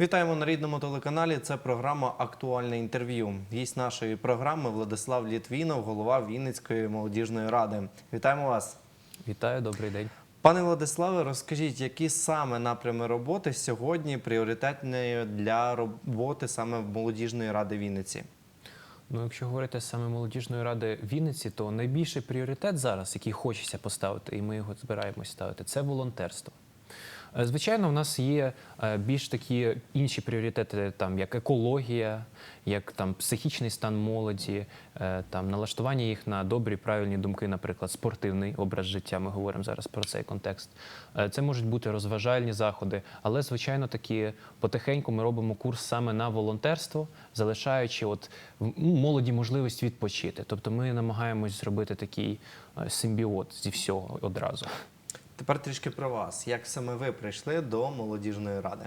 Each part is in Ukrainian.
Вітаємо на рідному телеканалі. Це програма Актуальне інтерв'ю. Гість нашої програми Владислав Літвінов, голова Вінницької молодіжної ради. Вітаємо вас. Вітаю, добрий день. Пане Владиславе, розкажіть, які саме напрями роботи сьогодні пріоритетні для роботи саме в молодіжної ради Вінниці? Ну, якщо говорити саме молодіжної ради Вінниці, то найбільший пріоритет зараз, який хочеться поставити, і ми його збираємось ставити, це волонтерство. Е, Звичайно, в нас є е, більш такі інші пріоритети, там як екологія, як там психічний стан молоді, е, там налаштування їх на добрі, правильні думки, наприклад, спортивний образ життя. Ми говоримо зараз про цей контекст. Це можуть бути розважальні заходи, але звичайно таки потихеньку ми робимо курс саме на волонтерство, залишаючи от ну, молоді можливість відпочити. Тобто ми намагаємось зробити такий симбіот зі всього одразу. Тепер трішки про вас. Як саме ви прийшли до молодіжної ради?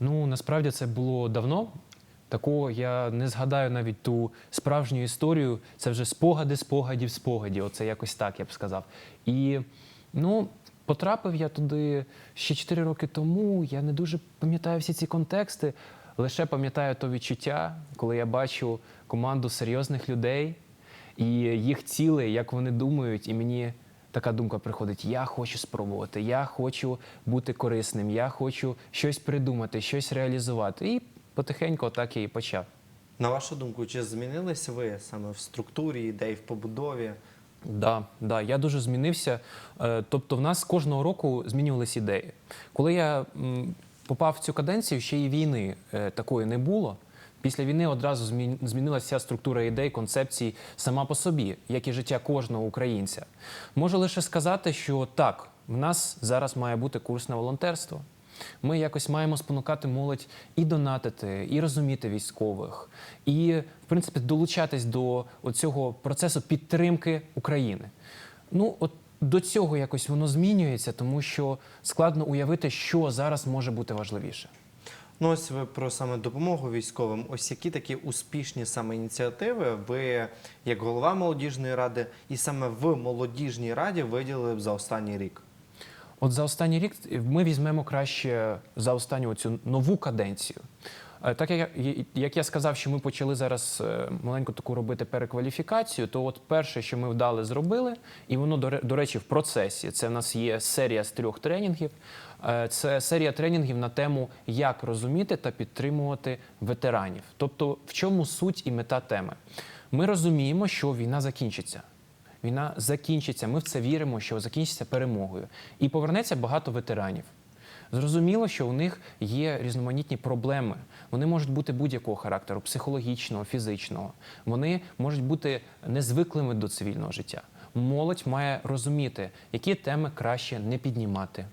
Ну насправді це було давно. Такого я не згадаю навіть ту справжню історію. Це вже спогади, спогадів, спогадів. Оце якось так я б сказав. І ну, потрапив я туди ще 4 роки тому. Я не дуже пам'ятаю всі ці контексти, лише пам'ятаю то відчуття, коли я бачу команду серйозних людей і їх цілей, як вони думають, і мені така думка приходить: я хочу спробувати, я хочу бути корисним, я хочу щось придумати, щось реалізувати. І потихеньку так я і почав. На вашу думку, чи змінились ви саме в структурі ідей, в побудові? Да, да, я дуже змінився. Е, Тобто, в нас кожного року змінювалися ідеї. Коли я попав в цю каденцію, ще й війни е, такої не було. Після війни одразу змінилася структура ідей, концепцій сама по собі, як і життя кожного українця. Можу лише сказати, що так, в нас зараз має бути курс на волонтерство. Ми якось маємо спонукати молодь і донатити, і розуміти військових, і, в принципі, долучатись до цього процесу підтримки України. Ну, от до цього якось воно змінюється, тому що складно уявити, що зараз може бути важливіше. Ну, ось ви про саме допомогу військовим. Ось які такі успішні саме ініціативи ви, як голова молодіжної ради, і саме в молодіжній раді виділили б за останній рік? От за останній рік ми візьмемо краще за останню цю нову каденцію. Е, Так як, я- як я сказав, що ми почали зараз е, маленьку таку робити перекваліфікацію, то от перше, що ми вдали, зробили, і воно до до речі в процесі. Це в нас є серія з трьох тренінгів. Е, Це серія тренінгів на тему, як розуміти та підтримувати ветеранів. Тобто, в чому суть і мета теми? Ми розуміємо, що війна закінчиться. Війна закінчиться. Ми в це віримо, що закінчиться перемогою. І повернеться багато ветеранів. Зрозуміло, що у них є різноманітні проблеми. Вони можуть бути будь-якого характеру психологічного, фізичного. Вони можуть бути незвиклими до цивільного життя. Молодь має розуміти, які теми краще не піднімати,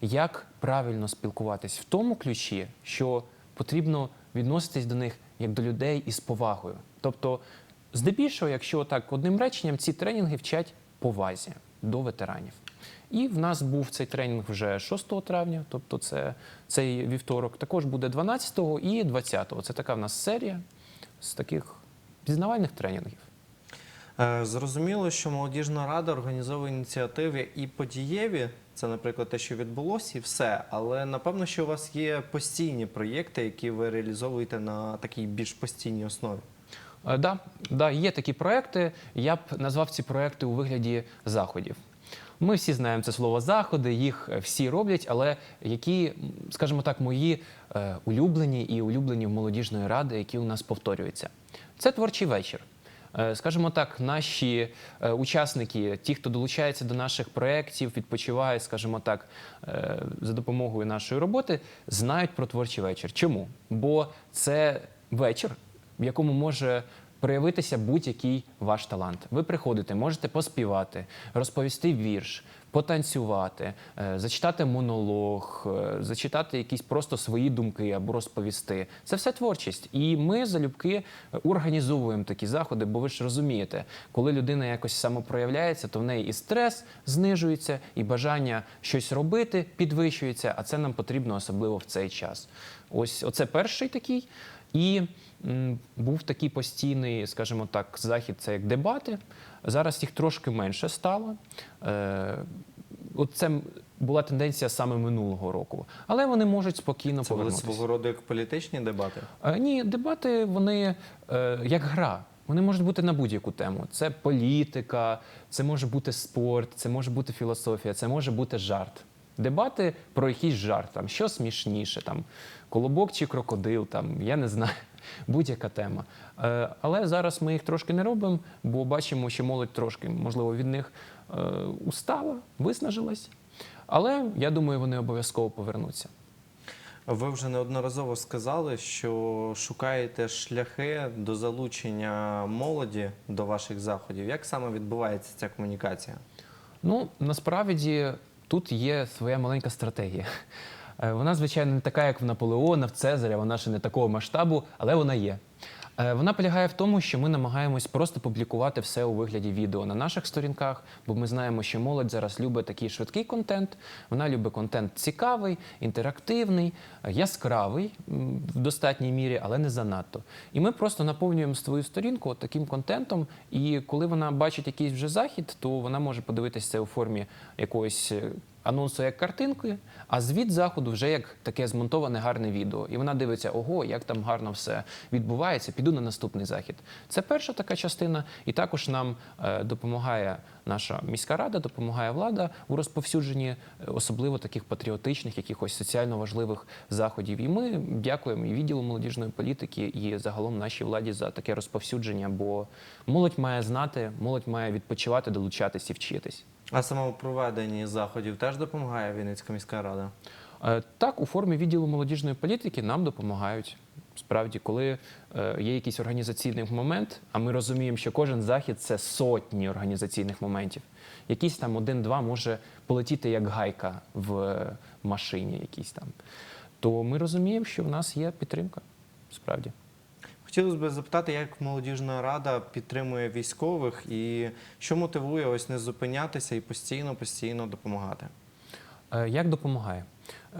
як правильно спілкуватись в тому ключі, що потрібно відноситись до них як до людей із повагою. Тобто, здебільшого, якщо так одним реченням, ці тренінги вчать повазі до ветеранів. І в нас був цей тренінг вже 6 травня, тобто це цей вівторок. Також буде 12 і 20. Це така в нас серія з таких пізнавальних тренінгів. Е, Зрозуміло, що молодіжна рада організовує ініціативи і подієві. Це, наприклад, те, що відбулося, і все. Але напевно, що у вас є постійні проєкти, які ви реалізовуєте на такій більш постійній основі. Е, Да, да, є такі проекти. Я б назвав ці проекти у вигляді заходів. Ми всі знаємо це слово заходи, їх е, всі роблять, але які, скажімо так, мої е, улюблені і улюблені в молодіжної ради, які у нас повторюються. Це творчий вечір. Е, Скажімо так, наші е, учасники, ті, хто долучається до наших проєктів, відпочивають, скажімо так, е, за допомогою нашої роботи, знають про творчий вечір. Чому? Бо це вечір, в якому може проявитися будь-який ваш талант. Ви приходите, можете поспівати, розповісти вірш, потанцювати, е, зачитати монолог, е, зачитати якісь просто свої думки або розповісти. Це все творчість. І ми залюбки організовуємо такі заходи, бо ви ж розумієте, коли людина якось самопроявляється, то в неї і стрес знижується, і бажання щось робити підвищується, а це нам потрібно особливо в цей час. Ось оце перший такий. І був такий постійний, скажімо так, захід, це як дебати. Зараз їх трошки менше стало. Е, от це була тенденція саме минулого року. Але вони можуть спокійно Це були свого роду як політичні дебати. Е, Ні, дебати вони е, як гра. Вони можуть бути на будь-яку тему. Це політика, це може бути спорт, це може бути філософія, це може бути жарт. Дебати про якийсь жарт, там, що смішніше, там, колобок чи крокодил, там, я не знаю, будь-яка тема. Е, але зараз ми їх трошки не робимо, бо бачимо, що молодь трошки, можливо, від них е, устала, виснажилась. Але я думаю, вони обов'язково повернуться. Ви вже неодноразово сказали, що шукаєте шляхи до залучення молоді до ваших заходів. Як саме відбувається ця комунікація? Ну, насправді тут є своя маленька стратегія. Е, Вона, звичайно, не така, як в Наполеона, в Цезаря, вона ще не такого масштабу, але вона є. Е, Вона полягає в тому, що ми намагаємось просто публікувати все у вигляді відео на наших сторінках, бо ми знаємо, що молодь зараз любить такий швидкий контент. Вона любить контент цікавий, інтерактивний, е, яскравий в достатній мірі, але не занадто. І ми просто наповнюємо свою сторінку таким контентом. І коли вона бачить якийсь вже захід, то вона може подивитися це у формі якогось. Анонсу як картинки, а звіт заходу вже як таке змонтоване гарне відео. І вона дивиться, ого, як там гарно все відбувається, піду на наступний захід. Це перша така частина, і також нам е, допомагає наша міська рада, допомагає влада у розповсюдженні е, особливо таких патріотичних, якихось соціально важливих заходів. І ми дякуємо і відділу молодіжної політики, і загалом нашій владі за таке розповсюдження, бо молодь має знати, молодь має відпочивати, долучатись і вчитись. А саме заходів теж допомагає Вінницька міська рада. Е, Так, у формі відділу молодіжної політики нам допомагають. Справді, коли е, є якийсь організаційний момент, а ми розуміємо, що кожен захід це сотні організаційних моментів. Якийсь там один-два може полетіти як гайка в машині, якійсь там. То ми розуміємо, що в нас є підтримка. Справді. Хотілося б запитати, як молодіжна рада підтримує військових і що мотивує ось не зупинятися і постійно, постійно допомагати. Е, Як допомагає?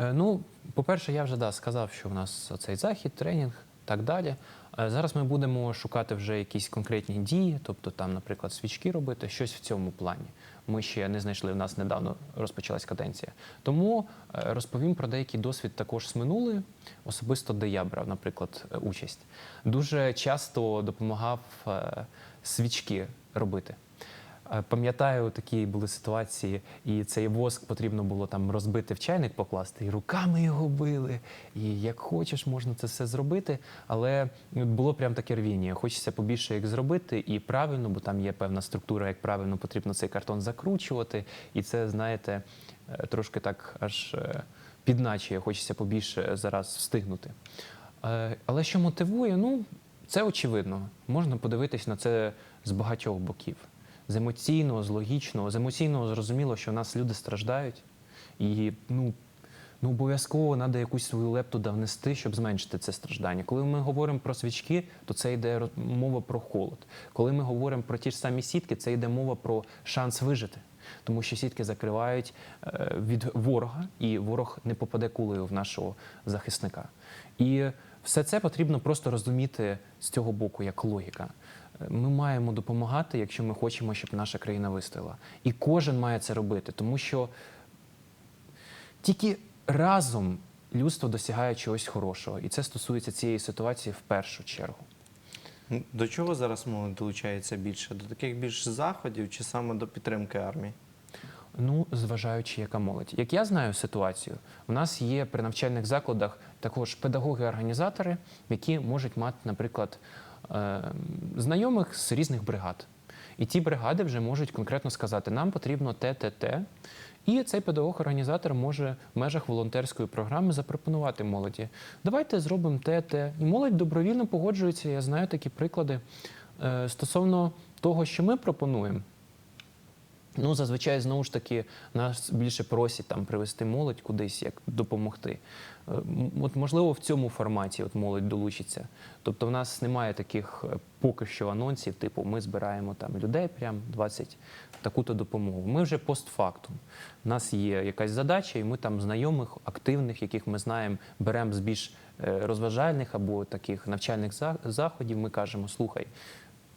Е, Ну, по-перше, я вже да, сказав, що в нас цей захід, тренінг, так далі. Е, Зараз ми будемо шукати вже якісь конкретні дії, тобто там, наприклад, свічки робити, щось в цьому плані. Ми ще не знайшли, в нас недавно розпочалась каденція. Тому е, розповім про деякий досвід також з минулої, особисто де я брав, наприклад, е, участь. Дуже часто допомагав свічки робити. Пам'ятаю, такі були ситуації, і цей воск потрібно було там розбити в чайник покласти, і руками його били. І як хочеш, можна це все зробити. Але ну, було прям таке рвіння. Хочеться побільше як зробити, і правильно, бо там є певна структура, як правильно потрібно цей картон закручувати. І це, знаєте, е, трошки так аж е, підначує, хочеться побільше зараз встигнути. Е, Але що мотивує? Ну, це очевидно. Можна подивитись на це з багатьох боків. З емоційного, з логічного, з емоційного зрозуміло, що в нас люди страждають, і ну, ну обов'язково треба якусь свою лепту да внести, щоб зменшити це страждання. Коли ми говоримо про свічки, то це йде мова про холод. Коли ми говоримо про ті ж самі сітки, це йде мова про шанс вижити. Тому що сітки закривають е, від ворога, і ворог не попаде кулею в нашого захисника. І все це потрібно просто розуміти з цього боку, як логіка. Ми маємо допомагати, якщо ми хочемо, щоб наша країна вистояла. І кожен має це робити, тому що тільки разом людство досягає чогось хорошого. І це стосується цієї ситуації в першу чергу. До чого зараз молодь долучається більше? До таких більш заходів чи саме до підтримки армії? Ну, зважаючи, яка молодь. Як я знаю ситуацію, у нас є при навчальних закладах також педагоги-організатори, які можуть мати, наприклад, знайомих з різних бригад. І ті бригади вже можуть конкретно сказати, нам потрібно те, те, те. І цей педагог-організатор може в межах волонтерської програми запропонувати молоді. Давайте зробимо те, те. І молодь добровільно погоджується. Я знаю такі приклади Е, стосовно того, що ми пропонуємо. Ну, зазвичай, знову ж таки, нас більше просять там привести молодь кудись, як допомогти. Е, От, можливо, в цьому форматі от молодь долучиться. Тобто, в нас немає таких е, поки що анонсів, типу, ми збираємо там людей, прям 20 таку-то допомогу. Ми вже постфактум. У нас є якась задача, і ми там знайомих, активних, яких ми знаємо, беремо з більш е, розважальних або таких навчальних заходів. Ми кажемо, слухай,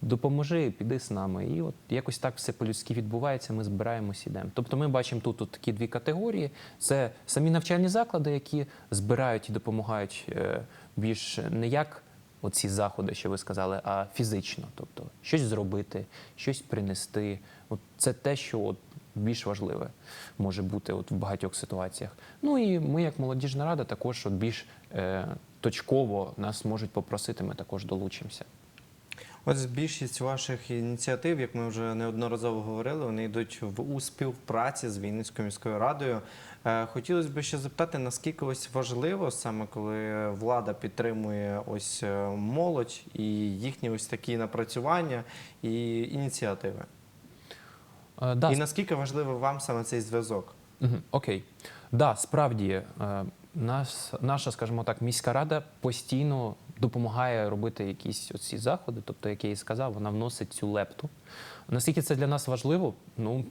допоможи, піди з нами. І от якось так все по-людськи відбувається. Ми збираємось, ідемо. Тобто, ми бачимо тут, тут такі дві категорії: це самі навчальні заклади, які збирають і допомагають е, більш не як. Оці заходи, що ви сказали, а фізично, тобто щось зробити, щось принести. От це те, що от більш важливе може бути от в багатьох ситуаціях. Ну і ми, як молодіжна рада, також от більш е, точково нас можуть попросити, ми також долучимося. Ось більшість ваших ініціатив, як ми вже неодноразово говорили, вони йдуть в у співпраці з Вінницькою міською радою. Е, Хотілося б ще запитати, наскільки ось важливо саме коли влада підтримує ось е, молодь і їхні ось такі напрацювання і ініціативи. Е, да, І наскільки важливий вам саме цей зв'язок? Окей. Да, справді е, нас, наша, скажімо так, міська рада постійно допомагає робити якісь оці заходи. Тобто, як я і сказав, вона вносить цю лепту. Наскільки це для нас важливо? Ну,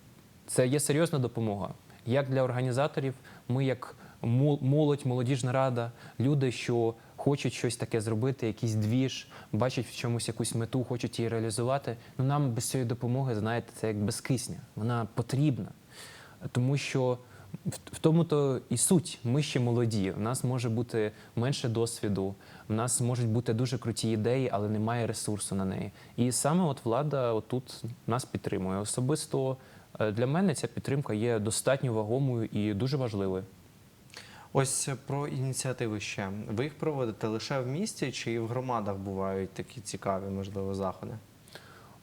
це є серйозна допомога. Як для організаторів, ми як молодь, молодіжна рада, люди, що хочуть щось таке зробити, якийсь двіж, бачать в чомусь якусь мету, хочуть її реалізувати. Ну нам без цієї допомоги, знаєте, це як без кисня. Вона потрібна. Тому що в, в тому то і суть. Ми ще молоді. У нас може бути менше досвіду, у нас можуть бути дуже круті ідеї, але немає ресурсу на неї. І саме от влада отут нас підтримує. Особисто е, для мене ця підтримка є достатньо вагомою і дуже важливою. Ось про ініціативи ще. Ви їх проводите лише в місті чи і в громадах бувають такі цікаві, можливо, заходи?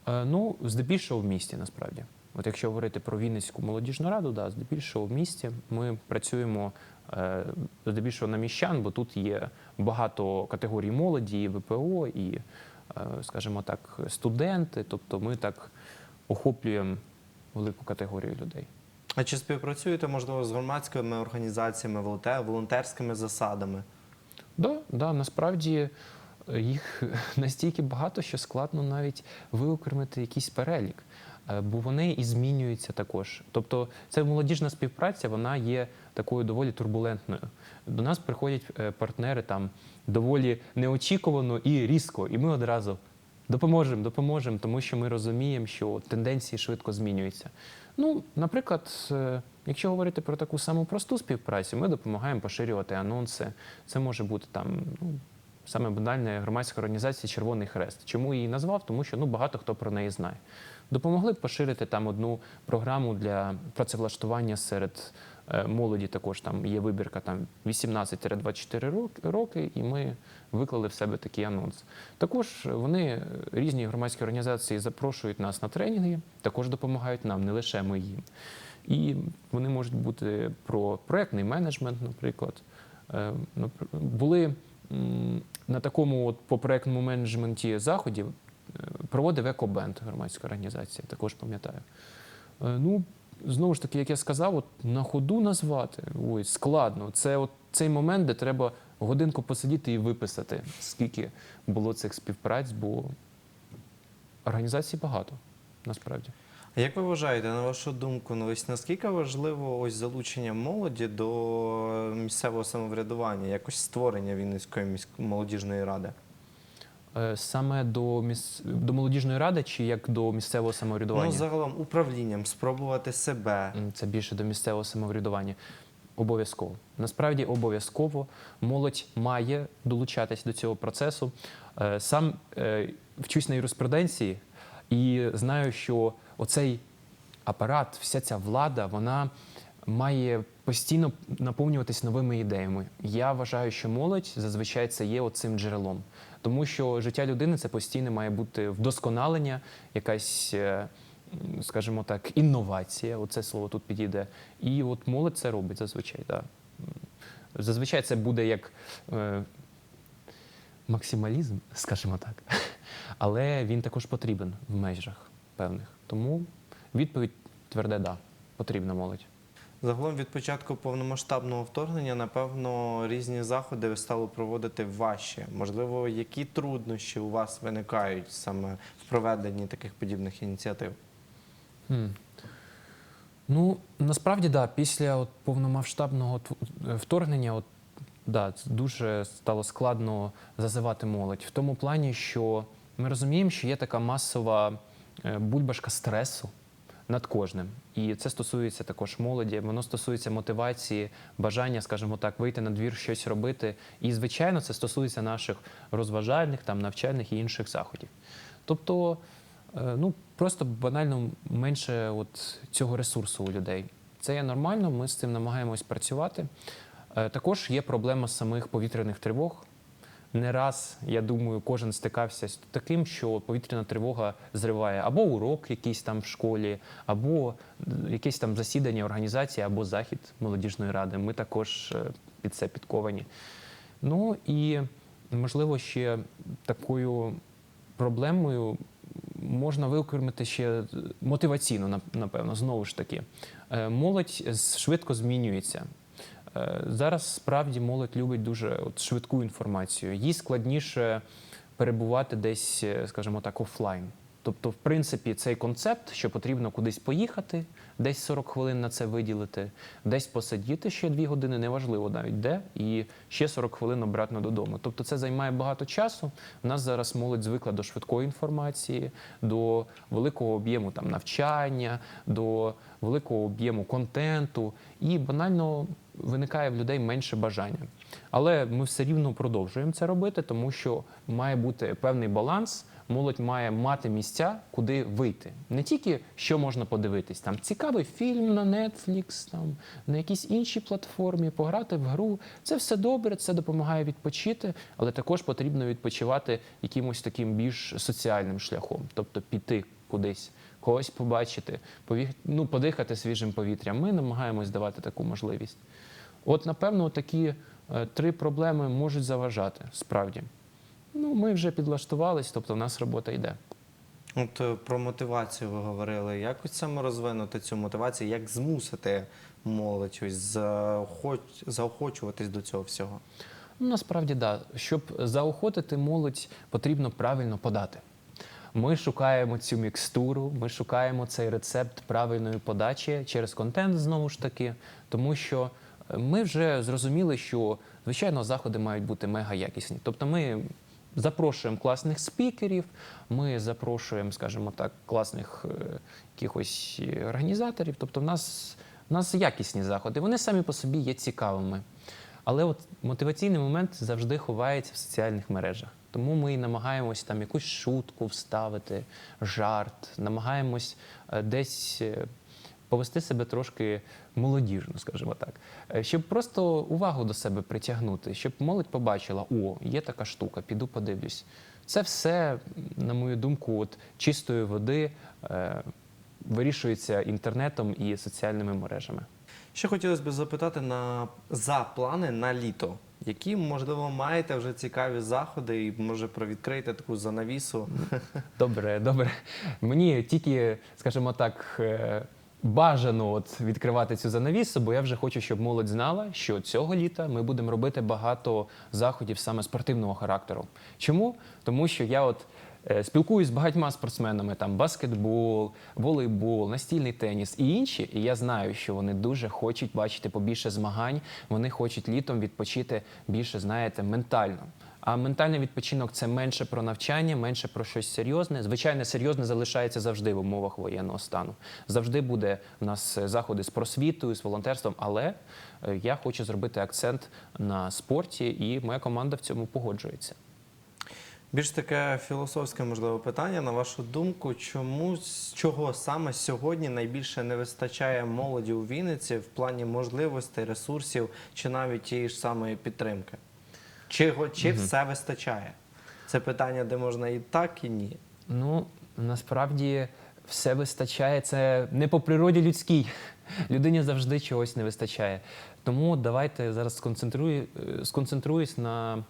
Е, Ну, здебільшого в місті насправді. От якщо говорити про Вінницьку молодіжну раду, да, здебільшого в місті ми працюємо е, здебільшого на міщан, бо тут є багато категорій молоді, і ВПО, і, е, скажімо так, студенти. Тобто ми так охоплюємо велику категорію людей. А чи співпрацюєте, можливо, з громадськими організаціями, волонтерськими засадами? Да, да, насправді е, їх настільки багато, що складно навіть виокремити якийсь перелік, бо вони і змінюються також. Тобто, ця молодіжна співпраця вона є такою доволі турбулентною. До нас приходять е, партнери там доволі неочікувано і різко, і ми одразу. Допоможемо, допоможемо, тому що ми розуміємо, що тенденції швидко змінюються. Ну, наприклад, е, якщо говорити про таку саму просту співпрацю, ми допомагаємо поширювати анонси. Це може бути там ну, саме банальна громадська організація Червоний Хрест. Чому її назвав? Тому що ну, багато хто про неї знає. Допомогли б поширити там одну програму для працевлаштування серед е, молоді. Також там є вибірка там 18-24 роки- і ми виклали в себе такий анонс. Також вони е, різні громадські організації запрошують нас на тренінги, також допомагають нам, не лише ми їм. І вони можуть бути про проектний менеджмент, наприклад. Е, Були на такому от по проектному менеджменті заходів проводив Екобенд, громадська організація, також пам'ятаю. Е, Ну, знову ж таки, як я сказав, от на ходу назвати ой, складно. Це от цей момент, де треба годинку посидіти і виписати, скільки було цих співпраць, бо організацій багато насправді. А як ви вважаєте, на вашу думку, ну, ось наскільки важливо ось залучення молоді до місцевого самоврядування, якось створення Вінницької молодіжної ради? Е, Саме до міс... до молодіжної ради чи як до місцевого самоврядування? Ну, загалом управлінням, спробувати себе. Це більше до місцевого самоврядування. Обов'язково. Насправді обов'язково молодь має долучатись до цього процесу. Е, Сам е, вчусь на юриспруденції і знаю, що оцей апарат, вся ця влада, вона має постійно наповнюватись новими ідеями. Я вважаю, що молодь зазвичай це є оцим джерелом, тому що життя людини це постійно має бути вдосконалення, якась. е, скажімо так, інновація, оце слово тут підійде. І от молодь це робить зазвичай. Да. Зазвичай це буде як е, максималізм, скажімо так. Але він також потрібен в межах певних. Тому відповідь тверде да, потрібна молодь. Загалом від початку повномасштабного вторгнення, напевно, різні заходи ви стали проводити важче. Можливо, які труднощі у вас виникають саме в проведенні таких подібних ініціатив? Хм. Ну, насправді, да, після от повномасштабного вторгнення, от, да, дуже стало складно зазивати молодь. В тому плані, що ми розуміємо, що є така масова е, бульбашка стресу над кожним. І це стосується також молоді, воно стосується мотивації, бажання, скажімо так, вийти на двір, щось робити. І, звичайно, це стосується наших розважальних, там, навчальних і інших заходів. Тобто, е, ну, просто банально менше от цього ресурсу у людей. Це є нормально, ми з цим намагаємось працювати. Е, Також є проблема самих повітряних тривог. Не раз, я думаю, кожен стикався з таким, що повітряна тривога зриває або урок якийсь там в школі, або е, якесь там засідання організації, або захід молодіжної ради. Ми також е, під це підковані. Ну і можливо, ще такою проблемою можна виокремити ще мотиваційно, напевно, знову ж таки. Е, Молодь швидко змінюється. Е, Зараз справді молодь любить дуже от, швидку інформацію. Їй складніше перебувати десь, е, скажімо так, офлайн. Тобто, в принципі, цей концепт, що потрібно кудись поїхати, десь 40 хвилин на це виділити, десь посидіти ще 2 години, неважливо навіть де, і ще 40 хвилин обратно додому. Тобто це займає багато часу. У нас зараз молодь звикла до швидкої інформації, до великого об'єму там навчання, до великого об'єму контенту, і банально виникає в людей менше бажання. Але ми все рівно продовжуємо це робити, тому що має бути певний баланс. Молодь має мати місця, куди вийти. Не тільки що можна подивитись, там цікавий фільм на Netflix, там на якійсь іншій платформі, пограти в гру. Це все добре, це допомагає відпочити, але також потрібно відпочивати якимось таким більш соціальним шляхом, тобто піти кудись, когось побачити, пові... ну, подихати свіжим повітрям. Ми намагаємось давати таку можливість. От, напевно, такі е, три проблеми можуть заважати справді. Ну, ми вже підлаштувались, тобто в нас робота йде. От е, про мотивацію ви говорили. Як ось саме розвинути цю мотивацію, як змусити молодь ось заохоч... заохочуватись до цього всього? Ну, насправді, да. Щоб заохотити молодь, потрібно правильно подати. Ми шукаємо цю мікстуру, ми шукаємо цей рецепт правильної подачі через контент знову ж таки, тому що е, ми вже зрозуміли, що звичайно заходи мають бути мега якісні. Тобто ми запрошуємо класних спікерів, ми запрошуємо, скажімо так, класних е, якихось е, організаторів. Тобто, в нас, в нас якісні заходи, вони самі по собі є цікавими. Але от мотиваційний момент завжди ховається в соціальних мережах. Тому ми намагаємось там якусь шутку вставити, жарт, намагаємось е, десь повести себе трошки молодіжно, скажімо так, Е, щоб просто увагу до себе притягнути, щоб молодь побачила, о, є така штука, піду подивлюсь. Це все, на мою думку, от чистої води е, вирішується інтернетом і соціальними мережами. Ще хотілося б запитати на за плани на літо. Які, можливо, маєте вже цікаві заходи, і може провідкрити таку занавісу? Добре, добре. Мені тільки, скажімо так, е, бажано от відкривати цю занавісу, бо я вже хочу, щоб молодь знала, що цього літа ми будемо робити багато заходів саме спортивного характеру. Чому? Тому що я от. е, Спілкуюсь з багатьма спортсменами, там баскетбол, волейбол, настільний теніс і інші. І я знаю, що вони дуже хочуть бачити побільше змагань. Вони хочуть літом відпочити більше, знаєте, ментально. А ментальний відпочинок це менше про навчання, менше про щось серйозне. Звичайно, серйозне залишається завжди в умовах воєнного стану. Завжди буде в нас е, заходи з просвітою, з волонтерством. Але е, я хочу зробити акцент на спорті, і моя команда в цьому погоджується. Більш таке філософське, можливо, питання. На вашу думку, чому з чого саме сьогодні найбільше не вистачає молоді у Вінниці в плані можливостей, ресурсів чи навіть тієї ж самої підтримки? Чи, чи все вистачає? Це питання, де можна і так, і ні. Ну насправді все вистачає. Це не по природі людській. Людині завжди чогось не вистачає. Тому давайте зараз сконцентрую, е, сконцентруюсь на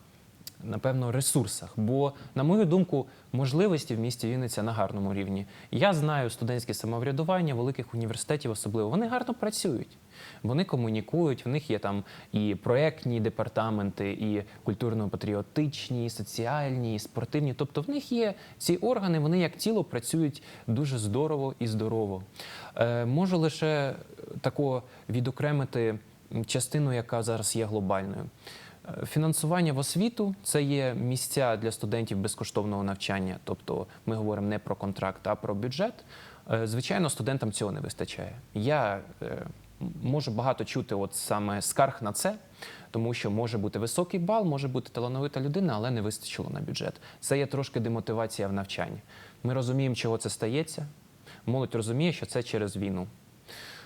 напевно ресурсах. Бо, на мою думку, можливості в місті Вінниця на гарному рівні. Я знаю студентське самоврядування великих університетів, особливо вони гарно працюють. Вони комунікують, в них є там і проектні департаменти, і культурно-патріотичні, і соціальні, і спортивні. Тобто в них є ці органи, вони як тіло працюють дуже здорово і здорово. Е, можу лише тако відокремити частину, яка зараз є глобальною. Е, Фінансування в освіту це є місця для студентів безкоштовного навчання. Тобто ми говоримо не про контракт, а про бюджет. Е, Звичайно, студентам цього не вистачає. Я е, можу багато чути от саме скарг на це, тому що може бути високий бал, може бути талановита людина, але не вистачило на бюджет. Це є трошки демотивація в навчанні. Ми розуміємо, чого це стається. Молодь розуміє, що це через війну.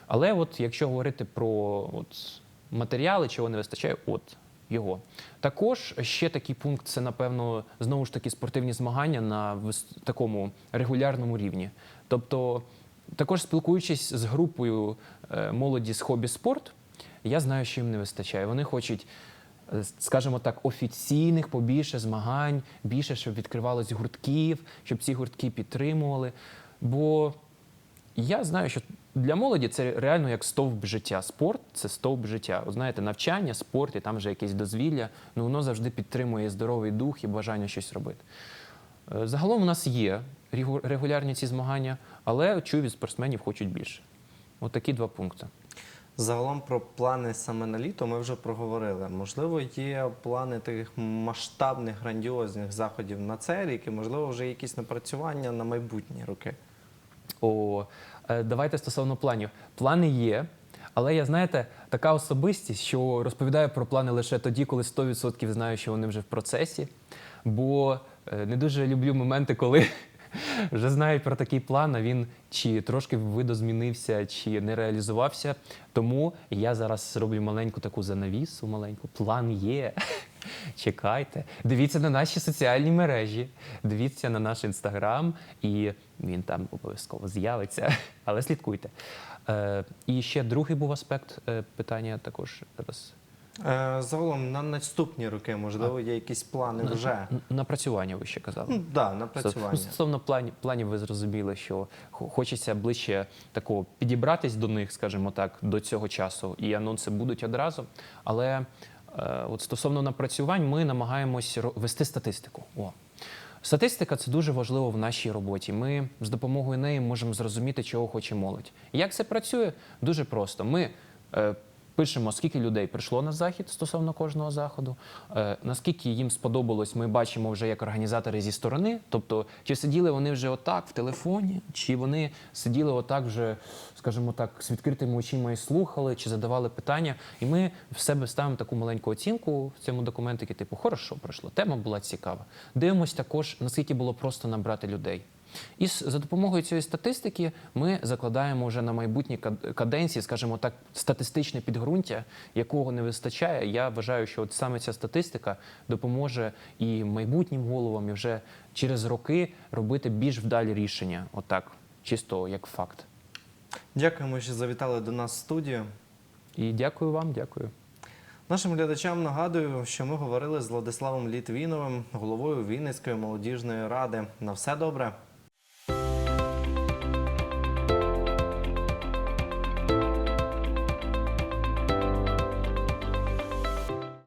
Але от якщо говорити про от, матеріали, чого не вистачає, от його. Також ще такий пункт це, напевно, знову ж таки спортивні змагання на такому регулярному рівні. Тобто, також спілкуючись з групою е, молоді з хобі спорт, я знаю, що їм не вистачає. Вони хочуть, е, скажімо так, офіційних побільше змагань, більше, щоб відкривалось гуртків, щоб ці гуртки підтримували. Бо я знаю, що для молоді це реально як стовп життя. Спорт це стовп життя. От знаєте, навчання, спорт і там вже якесь дозвілля, ну воно завжди підтримує здоровий дух і бажання щось робити. Е, Загалом у нас є регулярні ці змагання, але чую від спортсменів хочуть більше. От такі два пункти. Загалом про плани саме на літо ми вже проговорили. Можливо, є плани таких масштабних, грандіозних заходів на цей рік, і можливо, вже якісь напрацювання на майбутні роки. О, е, давайте стосовно планів. Плани є, але я, знаєте, така особистість, що розповідаю про плани лише тоді, коли 100% знаю, що вони вже в процесі. Бо е, не дуже люблю моменти, коли вже знають про такий план, а він чи трошки видозмінився, чи не реалізувався. Тому я зараз зроблю маленьку таку занавісу, маленьку. План є. Чекайте. Дивіться на наші соціальні мережі, дивіться на наш інстаграм, і він там обов'язково з'явиться. Але слідкуйте. Е, і ще другий був аспект е, питання також зараз. Е, загалом на наступні роки, можливо, є якісь плани вже. Напрацювання ви ще казали. Ну, да, напрацювання. Стосовно планів, планів, ви зрозуміли, що хочеться ближче такого підібратись до них, скажімо так, до цього часу, і анонси будуть одразу. Але е, от стосовно напрацювань, ми намагаємось вести статистику. О. Статистика це дуже важливо в нашій роботі. Ми з допомогою неї можемо зрозуміти, чого хоче молодь. Як це працює? Дуже просто. Ми е, пишемо, скільки людей прийшло на захід стосовно кожного заходу, е, наскільки їм сподобалось, ми бачимо вже як організатори зі сторони. Тобто, чи сиділи вони вже отак в телефоні, чи вони сиділи отак вже, скажімо так, з відкритими очима і слухали, чи задавали питання. І ми в себе ставимо таку маленьку оцінку в цьому документику, типу, хорошо пройшло, тема була цікава. Дивимось також, наскільки було просто набрати людей. І за допомогою цієї статистики ми закладаємо вже на майбутні каденції, скажімо так, статистичне підґрунтя, якого не вистачає. Я вважаю, що от саме ця статистика допоможе і майбутнім головам, і вже через роки робити більш вдалі рішення. Отак, чисто як факт. Дякуємо, що завітали до нас в студію. І дякую вам, дякую. Нашим глядачам нагадую, що ми говорили з Владиславом Літвіновим, головою Вінницької молодіжної ради. На все добре.